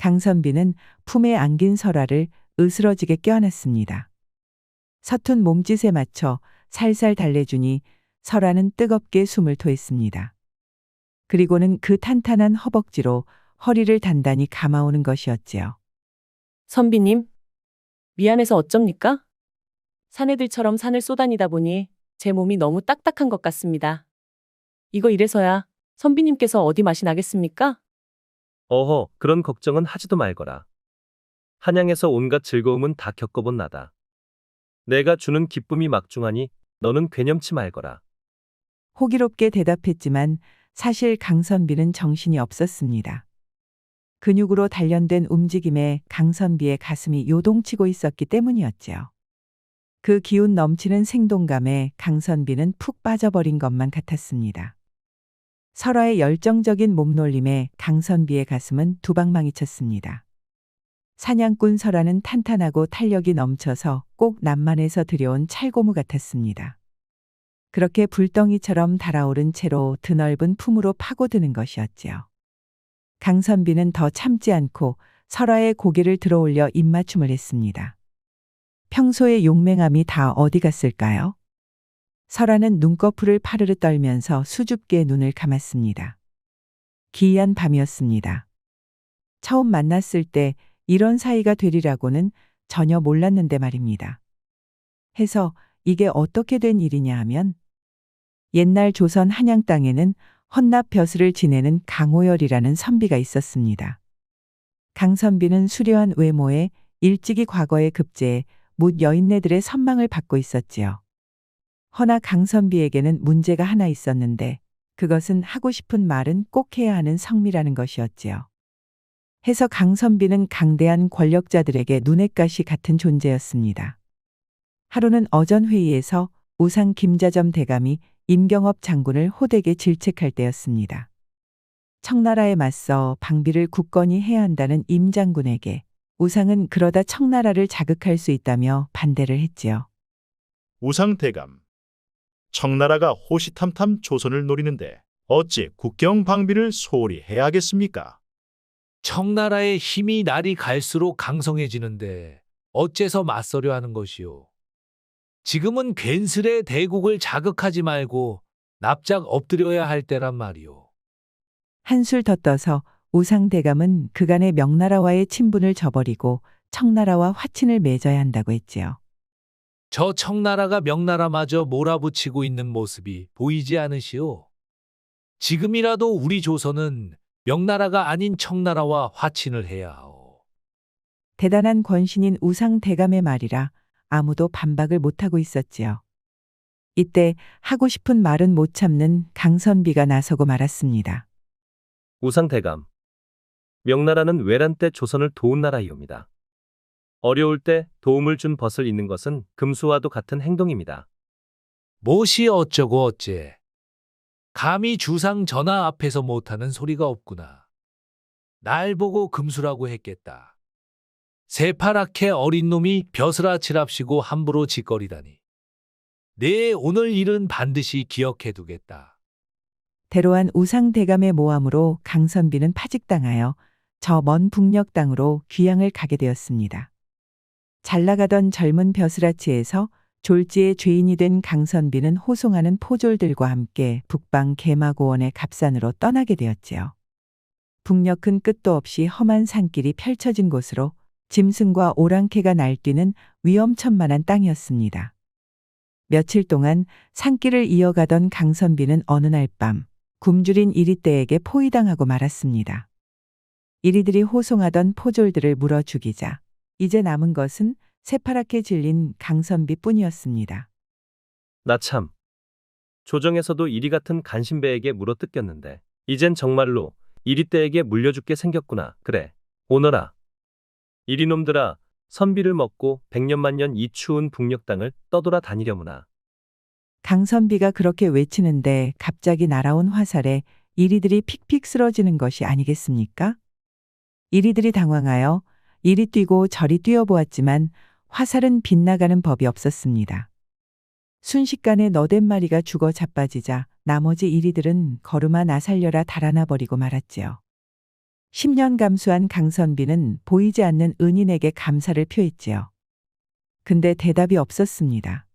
강선비는 품에 안긴 설아를 으스러지게 껴안았습니다. 서툰 몸짓에 맞춰 살살 달래주니 설아는 뜨겁게 숨을 토했습니다. 그리고는 그 탄탄한 허벅지로 허리를 단단히 감아오는 것이었지요. 선비님, 미안해서 어쩝니까? 사내들처럼 산을 쏘다니다 보니 제 몸이 너무 딱딱한 것 같습니다. 이거 이래서야 선비님께서 어디 맛이 나겠습니까? 어허, 그런 걱정은 하지도 말거라. 한양에서 온갖 즐거움은 다 겪어본 나다. 내가 주는 기쁨이 막중하니 너는 괴념치 말거라. 호기롭게 대답했지만 사실 강선비는 정신이 없었습니다. 근육으로 단련된 움직임에 강선비의 가슴이 요동치고 있었기 때문이었지요. 그 기운 넘치는 생동감에 강선비는 푹 빠져버린 것만 같았습니다. 설화의 열정적인 몸놀림에 강선비의 가슴은 두방망이 쳤습니다. 사냥꾼 설화는 탄탄하고 탄력이 넘쳐서 꼭 남만에서 들여온 찰고무 같았습니다. 그렇게 불덩이처럼 달아오른 채로 드넓은 품으로 파고드는 것이었지요. 강선비는 더 참지 않고 설화의 고개를 들어올려 입맞춤을 했습니다. 평소의 용맹함이 다 어디 갔을까요? 설화는 눈꺼풀을 파르르 떨면서 수줍게 눈을 감았습니다. 기이한 밤이었습니다. 처음 만났을 때 이런 사이가 되리라고는 전혀 몰랐는데 말입니다. 해서 이게 어떻게 된 일이냐 하면 옛날 조선 한양 땅에는 헌납 벼슬을 지내는 강호열이라는 선비가 있었습니다. 강선비는 수려한 외모에 일찍이 과거에 급제해 묻 여인네들의 선망을 받고 있었지요. 허나 강선비에게는 문제가 하나 있었는데 그것은 하고 싶은 말은 꼭 해야 하는 성미라는 것이었지요. 해서 강선비는 강대한 권력자들에게 눈엣가시 같은 존재였습니다. 하루는 어전 회의에서 우상 김자점 대감이 임경업 장군을 호되게 질책할 때였습니다. 청나라에 맞서 방비를 굳건히 해야 한다는 임 장군에게 우상은 그러다 청나라를 자극할 수 있다며 반대를 했지요. 우상 대감. 청나라가 호시탐탐 조선을 노리는데 어찌 국경 방비를 소홀히 해야 하겠습니까? 청나라의 힘이 날이 갈수록 강성해지는데 어째서 맞서려 하는 것이오. 지금은 괜스레 대국을 자극하지 말고 납작 엎드려야 할 때란 말이오. 한술 더 떠서 우상 대감은 그간의 명나라와의 친분을 저버리고 청나라와 화친을 맺어야 한다고 했지요. 저 청나라가 명나라마저 몰아붙이고 있는 모습이 보이지 않으시오? 지금이라도 우리 조선은 명나라가 아닌 청나라와 화친을 해야 하오. 대단한 권신인 우상 대감의 말이라 아무도 반박을 못하고 있었지요. 이때 하고 싶은 말은 못 참는 강선비가 나서고 말았습니다. 우상대감. 명나라는 외란 때 조선을 도운 나라이옵니다. 어려울 때 도움을 준 벗을 잇는 것은 금수와도 같은 행동입니다. 무엇이 어쩌고 어째. 감히 주상 전하 앞에서 못하는 소리가 없구나. 날 보고 금수라고 했겠다. 새파랗게 어린 놈이 벼슬아치랍시고 함부로 짓거리다니. 내 오늘 일은 반드시 기억해 두겠다. 대로한 우상 대감의 모함으로 강선비는 파직당하여 저 먼 북녘 땅으로 귀향을 가게 되었습니다. 잘 나가던 젊은 벼슬아치에서 졸지의 죄인이 된 강선비는 호송하는 포졸들과 함께 북방 개마고원의 갑산으로 떠나게 되었지요. 북녘은 끝도 없이 험한 산길이 펼쳐진 곳으로 짐승과 오랑캐가 날뛰는 위험천만한 땅이었습니다. 며칠 동안 산길을 이어가던 강선비는 어느 날 밤 굶주린 이리떼에게 포위당하고 말았습니다. 이리들이 호송하던 포졸들을 물어 죽이자 이제 남은 것은 새파랗게 질린 강선비 뿐이었습니다. 나 참. 조정에서도 이리 같은 간신배에게 물어 뜯겼는데 이젠 정말로 이리떼에게 물려죽게 생겼구나. 그래. 오너라. 이리놈들아 선비를 먹고 백년만년 이 추운 북녘 땅을 떠돌아 다니려무나. 강선비가 그렇게 외치는데 갑자기 날아온 화살에 이리들이 픽픽 쓰러지는 것이 아니겠습니까? 이리들이 당황하여 이리 뛰고 저리 뛰어보았지만 화살은 빗나가는 법이 없었습니다. 순식간에 너댓 마리가 죽어 자빠지자 나머지 이리들은 걸음아 나살려라 달아나 버리고 말았지요. 10년 감수한 강선비는 보이지 않는 은인에게 감사를 표했지요. 근데 대답이 없었습니다.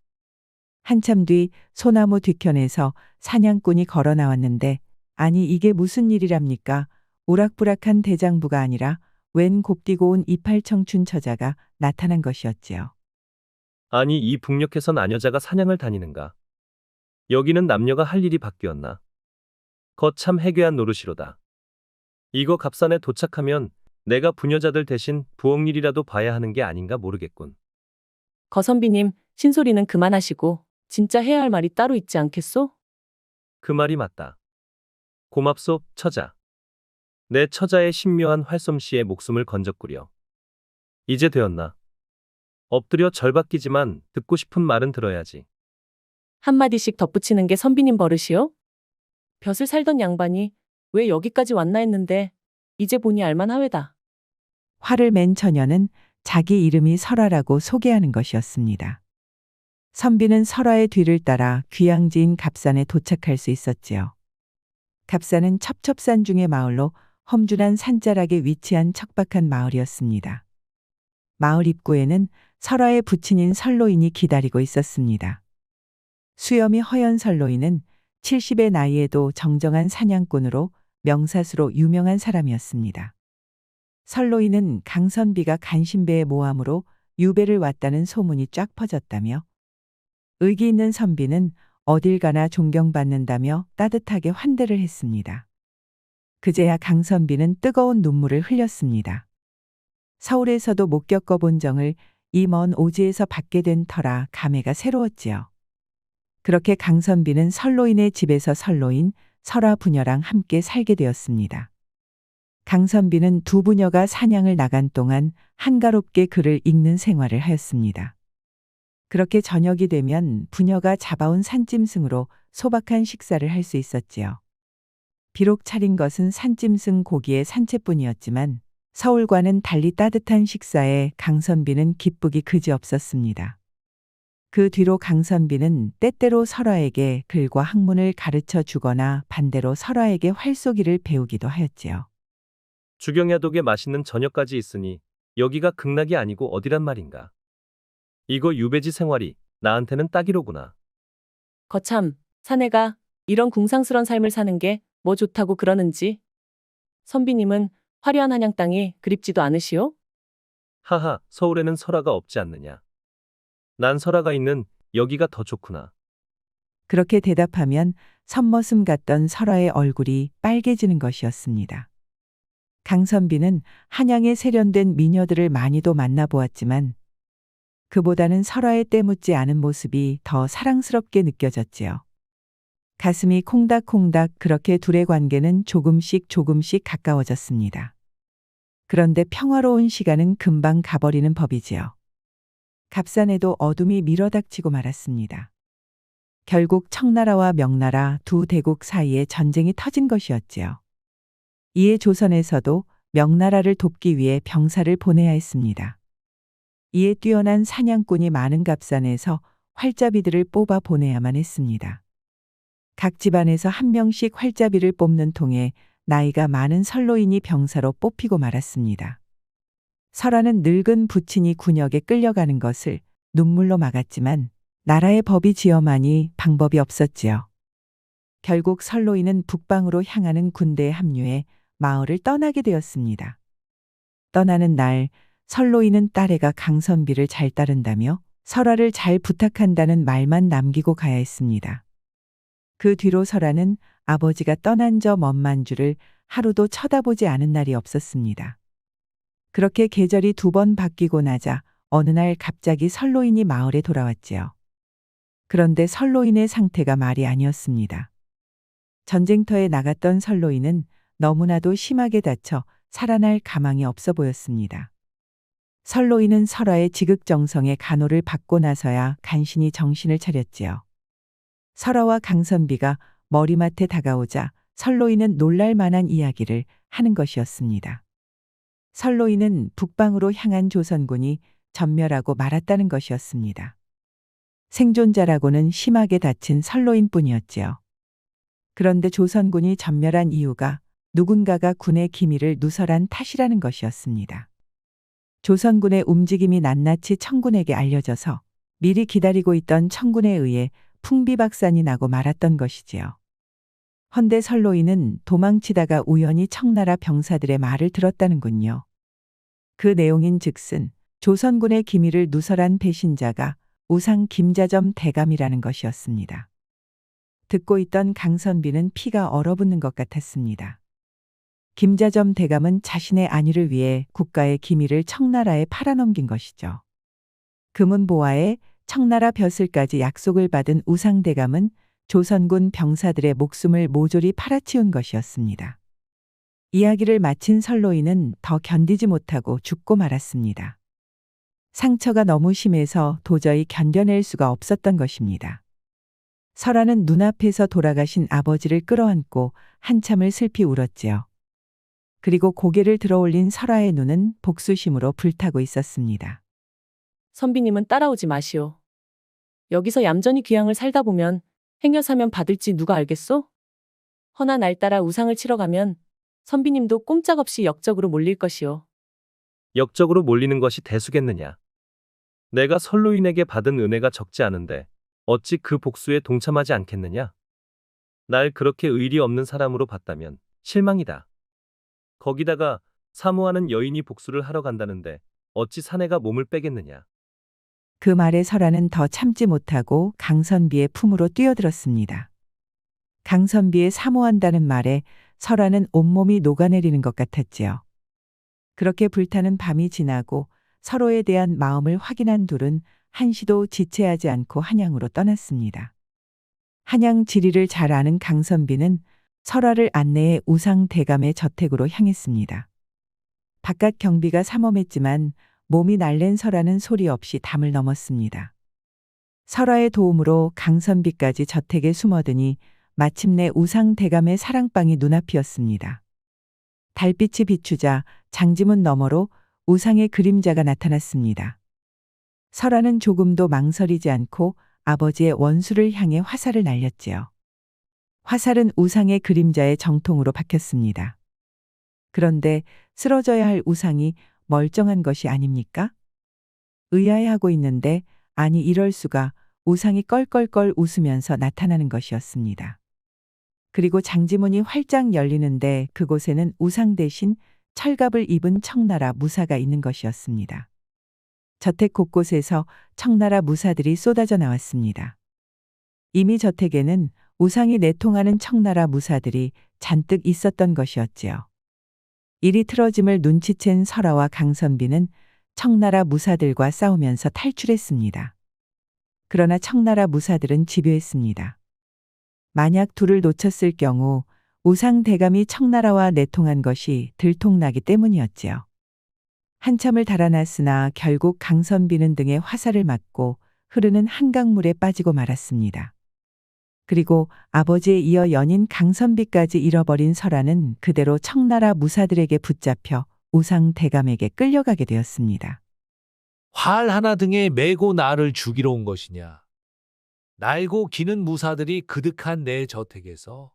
한참 뒤 소나무 뒤편에서 사냥꾼이 걸어 나왔는데 아니 이게 무슨 일이랍니까? 우락부락한 대장부가 아니라 웬 곱디고 온 이팔 청춘 처자가 나타난 것이었지요. 아니 이 북녘에선 아녀자가 사냥을 다니는가? 여기는 남녀가 할 일이 바뀌었나? 거참 해괴한 노릇이로다. 이거 갑산에 도착하면 내가 부녀자들 대신 부엌일이라도 봐야 하는 게 아닌가 모르겠군. 거선비님, 신소리는 그만하시고 진짜 해야 할 말이 따로 있지 않겠소? 그 말이 맞다. 고맙소, 처자. 내 처자의 신묘한 활솜씨에 목숨을 건졌구려. 이제 되었나? 엎드려 절박기지만 듣고 싶은 말은 들어야지. 한마디씩 덧붙이는 게 선비님 버릇이요? 벼슬 살던 양반이 왜 여기까지 왔나 했는데 이제 보니 알만하외다. 화를 맨 처녀는 자기 이름이 설아라고 소개하는 것이었습니다. 선비는 설아의 뒤를 따라 귀양지인 갑산에 도착할 수 있었지요. 갑산은 첩첩산 중의 마을로 험준한 산자락에 위치한 척박한 마을이었습니다. 마을 입구에는 설아의 부친인 설로인이 기다리고 있었습니다. 수염이 허연 설로인은 70의 나이에도 정정한 사냥꾼으로 명사수로 유명한 사람이었습니다. 설로인은 강선비가 간신배의 모함으로 유배를 왔다는 소문이 쫙 퍼졌다며 의기 있는 선비는 어딜 가나 존경받는다며 따뜻하게 환대를 했습니다. 그제야 강선비는 뜨거운 눈물을 흘렸습니다. 서울에서도 못 겪어본 정을 이 먼 오지에서 받게 된 터라 감회가 새로웠지요. 그렇게 강선비는 설로인의 집에서 설로인, 설아 부녀랑 함께 살게 되었습니다. 강선비는 두 부녀가 사냥을 나간 동안 한가롭게 글을 읽는 생활을 하였습니다. 그렇게 저녁이 되면 부녀가 잡아온 산짐승으로 소박한 식사를 할 수 있었지요. 비록 차린 것은 산짐승 고기의 산채뿐이었지만 서울과는 달리 따뜻한 식사에 강선비는 기쁘기 그지없었습니다. 그 뒤로 강선비는 때때로 설화에게 글과 학문을 가르쳐 주거나 반대로 설화에게 활쏘기를 배우기도 하였지요. 주경야독에 맛있는 저녁까지 있으니 여기가 극락이 아니고 어디란 말인가. 이거 유배지 생활이 나한테는 딱이로구나. 거참, 사내가 이런 궁상스런 삶을 사는 게 뭐 좋다고 그러는지. 선비님은 화려한 한양 땅이 그립지도 않으시오? 하하, 서울에는 설화가 없지 않느냐. 난 설화가 있는 여기가 더 좋구나. 그렇게 대답하면 선머슴 같던 설화의 얼굴이 빨개지는 것이었습니다. 강선비는 한양에 세련된 미녀들을 많이도 만나보았지만 그보다는 설화의 때묻지 않은 모습이 더 사랑스럽게 느껴졌지요. 가슴이 콩닥콩닥 그렇게 둘의 관계는 조금씩 조금씩 가까워졌습니다. 그런데 평화로운 시간은 금방 가버리는 법이지요. 갑산에도 어둠이 밀어닥치고 말았습니다. 결국 청나라와 명나라 두 대국 사이에 전쟁이 터진 것이었지요. 이에 조선에서도 명나라를 돕기 위해 병사를 보내야 했습니다. 이에 뛰어난 사냥꾼이 많은 갑산에서 활자비들을 뽑아 보내야만 했습니다. 각 집안에서 한 명씩 활자비를 뽑는 통에 나이가 많은 설로인이 병사로 뽑히고 말았습니다. 설아는 늙은 부친이 군역에 끌려가는 것을 눈물로 막았지만 나라의 법이 지어마니 방법이 없었지요. 결국 설로인은 북방으로 향하는 군대에 합류해 마을을 떠나게 되었습니다. 떠나는 날 설로인은 딸애가 강선비를 잘 따른다며 설아를 잘 부탁한다는 말만 남기고 가야 했습니다. 그 뒤로 설아는 아버지가 떠난 저 먼 만 주를 하루도 쳐다보지 않은 날이 없었습니다. 그렇게 계절이 두 번 바뀌고 나자 어느 날 갑자기 설로인이 마을에 돌아왔지요. 그런데 설로인의 상태가 말이 아니었습니다. 전쟁터에 나갔던 설로인은 너무나도 심하게 다쳐 살아날 가망이 없어 보였습니다. 설로인은 설화의 지극정성의 간호를 받고 나서야 간신히 정신을 차렸지요. 설화와 강선비가 머리맡에 다가오자 설로인은 놀랄 만한 이야기를 하는 것이었습니다. 설로인은 북방으로 향한 조선군이 전멸하고 말았다는 것이었습니다. 생존자라고는 심하게 다친 설로인 뿐이었지요. 그런데 조선군이 전멸한 이유가 누군가가 군의 기밀을 누설한 탓이라는 것이었습니다. 조선군의 움직임이 낱낱이 청군에게 알려져서 미리 기다리고 있던 청군에 의해 풍비박산이 나고 말았던 것이지요. 헌데 설로인은 도망치다가 우연히 청나라 병사들의 말을 들었다는군요. 그 내용인 즉슨 조선군의 기밀을 누설한 배신자가 우상 김자점 대감이라는 것이었습니다. 듣고 있던 강선비는 피가 얼어붙는 것 같았습니다. 김자점 대감은 자신의 안위를 위해 국가의 기밀을 청나라에 팔아넘긴 것이죠. 금은보화에 청나라 벼슬까지 약속을 받은 우상 대감은 조선군 병사들의 목숨을 모조리 팔아치운 것이었습니다. 이야기를 마친 설로인은 더 견디지 못하고 죽고 말았습니다. 상처가 너무 심해서 도저히 견뎌낼 수가 없었던 것입니다. 설아는 눈앞에서 돌아가신 아버지를 끌어안고 한참을 슬피 울었지요. 그리고 고개를 들어 올린 설아의 눈은 복수심으로 불타고 있었습니다. 선비님은 따라오지 마시오. 여기서 얌전히 귀양을 살다 보면 행여 사면 받을지 누가 알겠소? 허나 날 따라 우상을 치러 가면 선비님도 꼼짝없이 역적으로 몰릴 것이오. 역적으로 몰리는 것이 대수겠느냐. 내가 선로인에게 받은 은혜가 적지 않은데 어찌 그 복수에 동참하지 않겠느냐? 날 그렇게 의리 없는 사람으로 봤다면 실망이다. 거기다가 사모하는 여인이 복수를 하러 간다는데 어찌 사내가 몸을 빼겠느냐? 그 말에 설아는 더 참지 못하고 강선비의 품으로 뛰어들었습니다. 강선비의 사모한다는 말에 설아는 온몸이 녹아내리는 것 같았지요. 그렇게 불타는 밤이 지나고 서로에 대한 마음을 확인한 둘은 한시도 지체하지 않고 한양으로 떠났습니다. 한양 지리를 잘 아는 강선비는 설아를 안내해 우상 대감의 저택으로 향했습니다. 바깥 경비가 삼엄했지만 몸이 날랜 설아는 소리 없이 담을 넘었습니다. 설아의 도움으로 강선비까지 저택에 숨어드니 마침내 우상 대감의 사랑방이 눈앞이었습니다. 달빛이 비추자 장지문 너머로 우상의 그림자가 나타났습니다. 설아는 조금도 망설이지 않고 아버지의 원수를 향해 화살을 날렸지요. 화살은 우상의 그림자의 정통으로 박혔습니다. 그런데 쓰러져야 할 우상이 멀쩡한 것이 아닙니까? 의아해하고 있는데 아니 이럴 수가 우상이 껄껄껄 웃으면서 나타나는 것이었습니다. 그리고 장지문이 활짝 열리는데 그곳에는 우상 대신 철갑을 입은 청나라 무사가 있는 것이었습니다. 저택 곳곳에서 청나라 무사들이 쏟아져 나왔습니다. 이미 저택에는 우상이 내통하는 청나라 무사들이 잔뜩 있었던 것이었지요. 일이 틀어짐을 눈치챈 설아와 강선비는 청나라 무사들과 싸우면서 탈출했습니다. 그러나 청나라 무사들은 집요했습니다. 만약 둘을 놓쳤을 경우 우상 대감이 청나라와 내통한 것이 들통나기 때문이었지요. 한참을 달아났으나 결국 강선비는 등에 화살을 맞고 흐르는 한강물에 빠지고 말았습니다. 그리고 아버지에 이어 연인 강선비까지 잃어버린 설아는 그대로 청나라 무사들에게 붙잡혀 우상 대감에게 끌려가게 되었습니다. 활 하나 등에 메고 나를 죽이러 온 것이냐? 날고 기는 무사들이 그득한 내 저택에서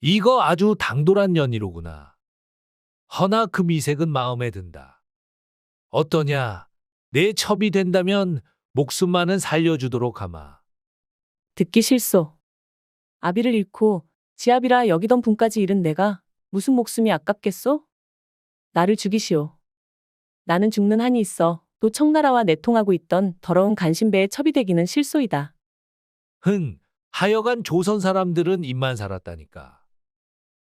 이거 아주 당돌한 연이로구나. 허나 그 미색은 마음에 든다. 어떠냐? 내 첩이 된다면 목숨만은 살려주도록 하마. 듣기 싫소. 아비를 잃고 지아비라 여기던 분까지 잃은 내가 무슨 목숨이 아깝겠소? 나를 죽이시오. 나는 죽는 한이 있어 또 청나라와 내통하고 있던 더러운 간신배의 첩이 되기는 실소이다. 흥, 하여간 조선 사람들은 입만 살았다니까.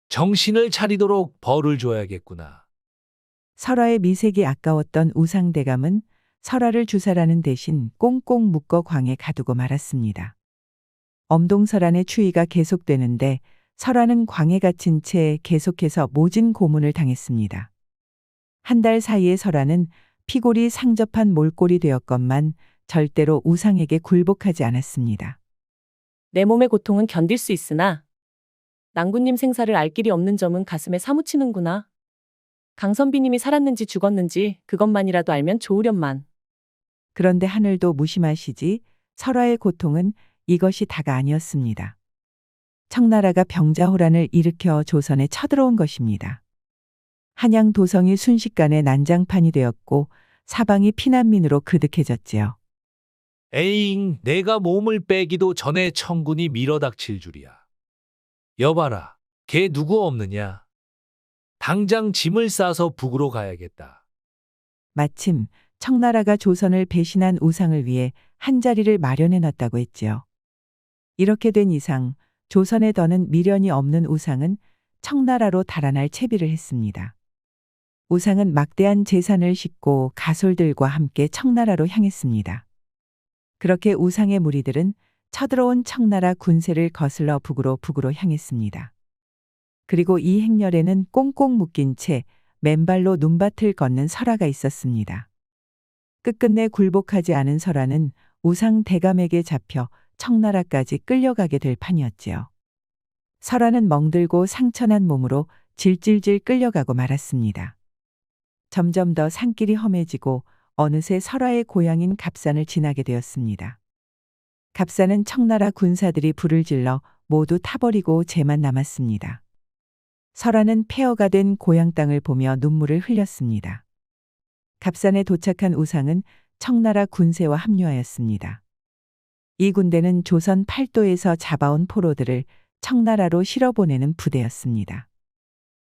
정신을 차리도록 벌을 줘야겠구나. 설아의 미색이 아까웠던 우상 대감은 설아를 주사라는 대신 꽁꽁 묶어 광에 가두고 말았습니다. 엄동설안의 추위가 계속되는데 설아는 광에 갇힌 채 계속해서 모진 고문을 당했습니다. 한 달 사이에 설아는 피골이 상접한 몰골이 되었건만 절대로 우상에게 굴복하지 않았습니다. 내 몸의 고통은 견딜 수 있으나 낭군님 생사를 알 길이 없는 점은 가슴에 사무치는구나. 강선비님이 살았는지 죽었는지 그것만이라도 알면 좋으련만. 그런데 하늘도 무심하시지 설아의 고통은 이것이 다가 아니었습니다. 청나라가 병자호란을 일으켜 조선에 쳐들어온 것입니다. 한양 도성이 순식간에 난장판이 되었고 사방이 피난민으로 그득해졌지요. 에잉, 내가 몸을 빼기도 전에 청군이 밀어닥칠 줄이야. 여봐라, 걔 누구 없느냐? 당장 짐을 싸서 북으로 가야겠다. 마침 청나라가 조선을 배신한 우상을 위해 한 자리를 마련해 놨다고 했지요. 이렇게 된 이상 조선에 더는 미련이 없는 우상은 청나라로 달아날 채비를 했습니다. 우상은 막대한 재산을 싣고 가솔들과 함께 청나라로 향했습니다. 그렇게 우상의 무리들은 쳐들어온 청나라 군세를 거슬러 북으로 북으로 향했습니다. 그리고 이 행렬에는 꽁꽁 묶인 채 맨발로 눈밭을 걷는 설아가 있었습니다. 끝끝내 굴복하지 않은 설아는 우상 대감에게 잡혀 청나라까지 끌려가게 될 판이었지요. 설아는 멍들고 상처난 몸으로 질질질 끌려가고 말았습니다. 점점 더 산길이 험해지고 어느새 설아의 고향인 갑산을 지나게 되었습니다. 갑산은 청나라 군사들이 불을 질러 모두 타버리고 재만 남았습니다. 설아는 폐허가 된 고향 땅을 보며 눈물을 흘렸습니다. 갑산에 도착한 우상은 청나라 군세와 합류하였습니다. 이 군대는 조선 팔도에서 잡아온 포로들을 청나라로 실어보내는 부대였습니다.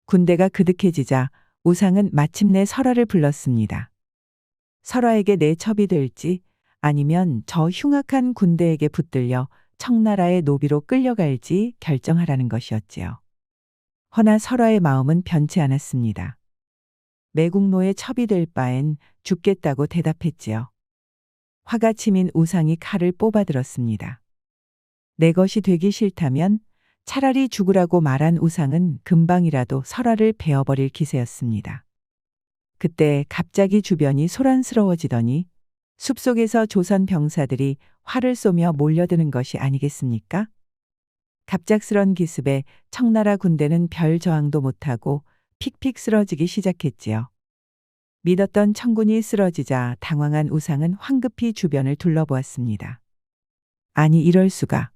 군대가 그득해지자 우상은 마침내 설화를 불렀습니다. 설화에게 내 첩이 될지 아니면 저 흉악한 군대에게 붙들려 청나라의 노비로 끌려갈지 결정하라는 것이었지요. 허나 설화의 마음은 변치 않았습니다. 매국노에 첩이 될 바엔 죽겠다고 대답했지요. 화가 치민 우상이 칼을 뽑아들었습니다. 내 것이 되기 싫다면 차라리 죽으라고 말한 우상은 금방이라도 설화를 베어버릴 기세였습니다. 그때 갑자기 주변이 소란스러워지더니 숲속에서 조선 병사들이 활을 쏘며 몰려드는 것이 아니겠습니까? 갑작스런 기습에 청나라 군대는 별 저항도 못하고 픽픽 쓰러지기 시작했지요. 믿었던 청군이 쓰러지자 당황한 우상은 황급히 주변을 둘러보았습니다. 아니 이럴 수가.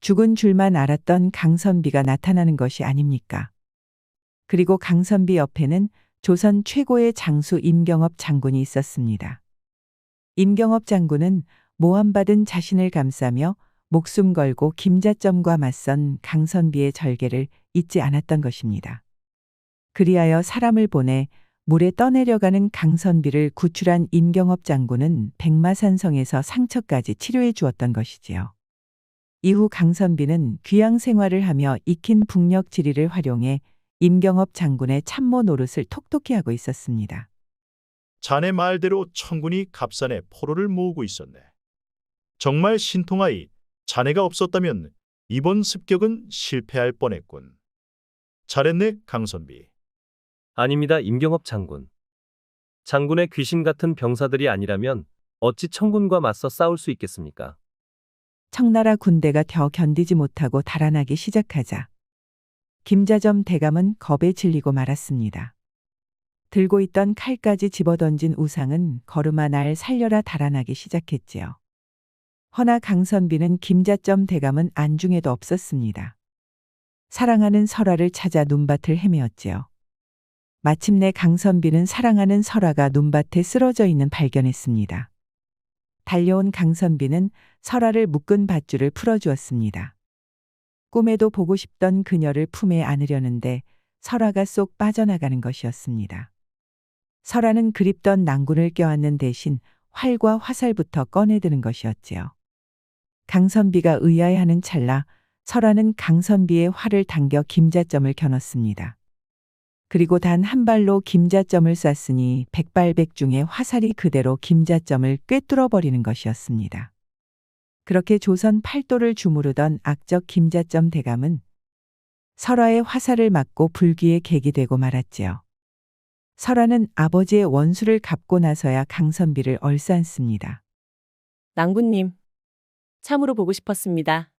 죽은 줄만 알았던 강선비가 나타나는 것이 아닙니까? 그리고 강선비 옆에는 조선 최고의 장수 임경업 장군이 있었습니다. 임경업 장군은 모함받은 자신을 감싸며 목숨 걸고 김자점과 맞선 강선비의 절개를 잊지 않았던 것입니다. 그리하여 사람을 보내 물에 떠내려가는 강선비를 구출한 임경업 장군은 백마산성에서 상처까지 치료해 주었던 것이지요. 이후 강선비는 귀양 생활을 하며 익힌 북녘 지리를 활용해 임경업 장군의 참모 노릇을 톡톡히 하고 있었습니다. 자네 말대로 청군이 갑산에 포로를 모으고 있었네. 정말 신통하이 자네가 없었다면 이번 습격은 실패할 뻔했군. 잘했네, 강선비. 아닙니다, 임경업 장군. 장군의 귀신 같은 병사들이 아니라면 어찌 청군과 맞서 싸울 수 있겠습니까? 청나라 군대가 더 견디지 못하고 달아나기 시작하자 김자점 대감은 겁에 질리고 말았습니다. 들고 있던 칼까지 집어던진 우상은 걸음아 날 살려라 달아나기 시작했지요. 허나 강선비는 김자점 대감은 안중에도 없었습니다. 사랑하는 설화를 찾아 눈밭을 헤매었지요. 마침내 강선비는 사랑하는 설화가 눈밭에 쓰러져 있는 발견했습니다. 달려온 강선비는 설화를 묶은 밧줄을 풀어주었습니다. 꿈에도 보고 싶던 그녀를 품에 안으려는데 설화가 쏙 빠져나가는 것이었습니다. 설화는 그립던 낭군을 껴안는 대신 활과 화살부터 꺼내드는 것이었지요. 강선비가 의아해하는 찰나 설화는 강선비의 활을 당겨 김자점을 겨눴습니다. 그리고 단 한 발로 김자점을 쐈으니 백발백중의 화살이 그대로 김자점을 꿰뚫어 버리는 것이었습니다. 그렇게 조선 팔도를 주무르던 악적 김자점 대감은 설화의 화살을 맞고 불귀에 객이 되고 말았지요. 설화는 아버지의 원수를 갚고 나서야 강선비를 얼싸안습니다. 낭군님. 참으로 보고 싶었습니다.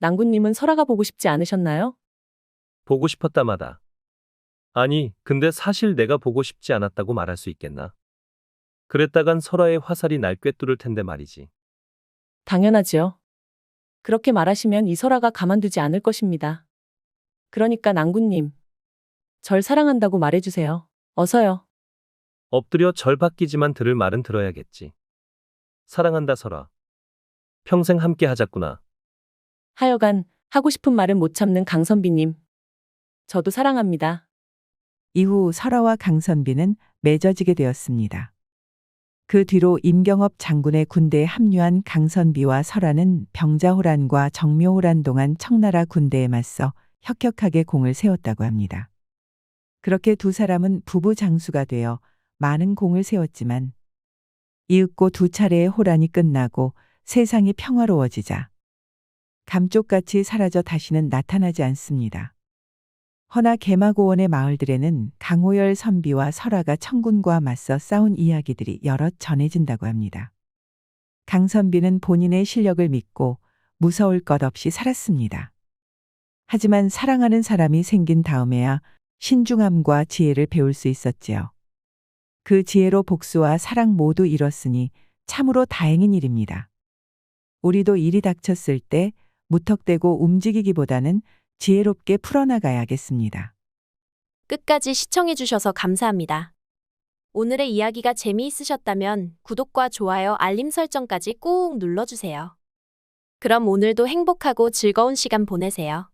낭군님은 설아가 보고 싶지 않으셨나요? 보고 싶었다마다. 아니, 근데 사실 내가 보고 싶지 않았다고 말할 수 있겠나? 그랬다간 설화의 화살이 날 꿰뚫을 텐데 말이지. 당연하지요. 그렇게 말하시면 이설아가 가만두지 않을 것입니다. 그러니까 낭구님. 절 사랑한다고 말해주세요. 어서요. 엎드려 절 바뀌지만 들을 말은 들어야겠지. 사랑한다 설아. 평생 함께 하자꾸나. 하여간 하고 싶은 말은 못 참는 강선비님. 저도 사랑합니다. 이후 설아와 강선비는 맺어지게 되었습니다. 그 뒤로 임경업 장군의 군대에 합류한 강선비와 설아는 병자호란과 정묘호란 동안 청나라 군대에 맞서 혁혁하게 공을 세웠다고 합니다. 그렇게 두 사람은 부부 장수가 되어 많은 공을 세웠지만 이윽고 두 차례의 호란이 끝나고 세상이 평화로워지자 감쪽같이 사라져 다시는 나타나지 않습니다. 허나 개마고원의 마을들에는 강호열 선비와 설아가 청군과 맞서 싸운 이야기들이 여럿 전해진다고 합니다. 강선비는 본인의 실력을 믿고 무서울 것 없이 살았습니다. 하지만 사랑하는 사람이 생긴 다음에야 신중함과 지혜를 배울 수 있었지요. 그 지혜로 복수와 사랑 모두 이뤘으니 참으로 다행인 일입니다. 우리도 일이 닥쳤을 때 무턱대고 움직이기보다는 지혜롭게 풀어나가야겠습니다. 끝까지 시청해주셔서 감사합니다. 오늘의 이야기가 재미있으셨다면 구독과 좋아요, 알림 설정까지 꾹 눌러주세요. 그럼 오늘도 행복하고 즐거운 시간 보내세요.